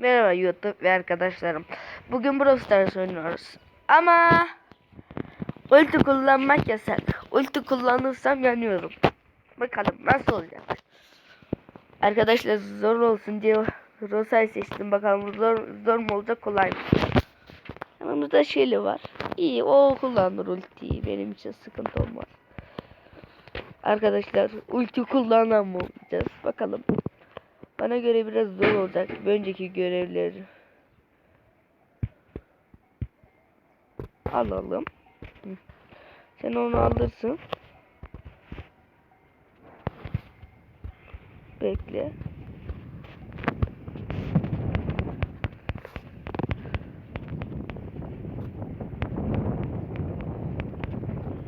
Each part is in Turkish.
Merhaba YouTube ve arkadaşlarım. Bugün Brawl Stars oynuyoruz. Ama ulti kullanmak yasak. Ulti kullanırsam yanıyorum. Bakalım nasıl olacak. Arkadaşlar zor olsun diye Rosa'yı seçtim. Bakalım zor, zor mu olacak kolay mı? Yanımızda Shelly var. İyi o kullanır ultiyi. Benim için sıkıntı olmaz. Arkadaşlar ulti kullanamayacağız. Bakalım. Bana göre biraz zor olacak. Bir önceki görevler. Alalım. Sen onu alırsın. Bekle.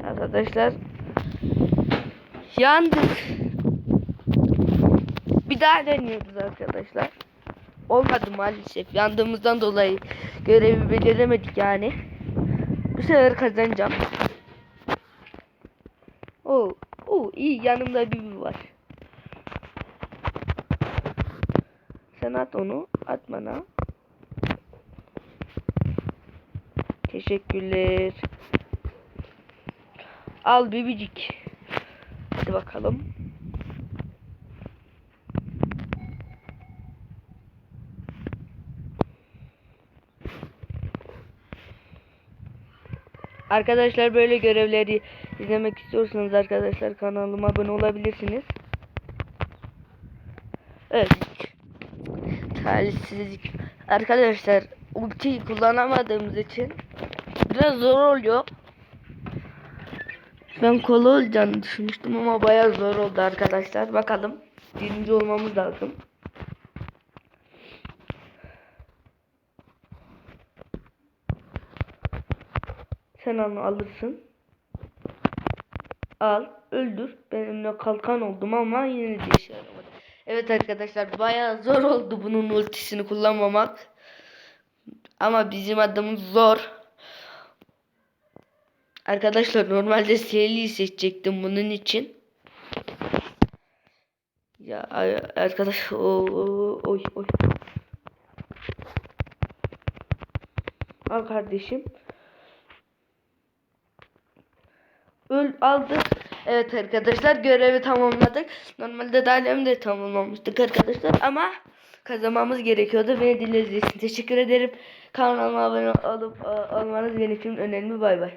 Arkadaşlar yandık. Bir daha deniyoruz arkadaşlar. Olmadı maalesef. Yandığımızdan dolayı görevi beceremedik yani. Bu sefer kazanacağım. Oo, oo iyi yanımda bir var. Sen at onu. At bana. Teşekkürler. Al bibicik. Hadi bakalım. Arkadaşlar böyle görevleri izlemek istiyorsanız arkadaşlar kanalıma abone olabilirsiniz. Evet. Talihsizlik. Arkadaşlar ultiyi kullanamadığımız için biraz zor oluyor. Ben kolay olacağını düşünmüştüm ama bayağı zor oldu arkadaşlar. Bakalım. Birinci olmamız lazım. Sen onu alırsın. Al, öldür. Benimle kalkan oldum ama yine de işe yaramadı. Evet arkadaşlar bayağı zor oldu bunun ultisini kullanmamak. Ama bizim adımız zor. Arkadaşlar normalde Sally'i seçecektim bunun için. Ya arkadaş o- oy oy. Al kardeşim. Öl aldık. Evet arkadaşlar görevi tamamladık. Normalde daha de tamamlamıştık arkadaşlar ama kazanmamız gerekiyordu. Beni dinlediğiniz için teşekkür ederim. Kanalıma abone olup e, olmanız benim için önemli. Bay bay.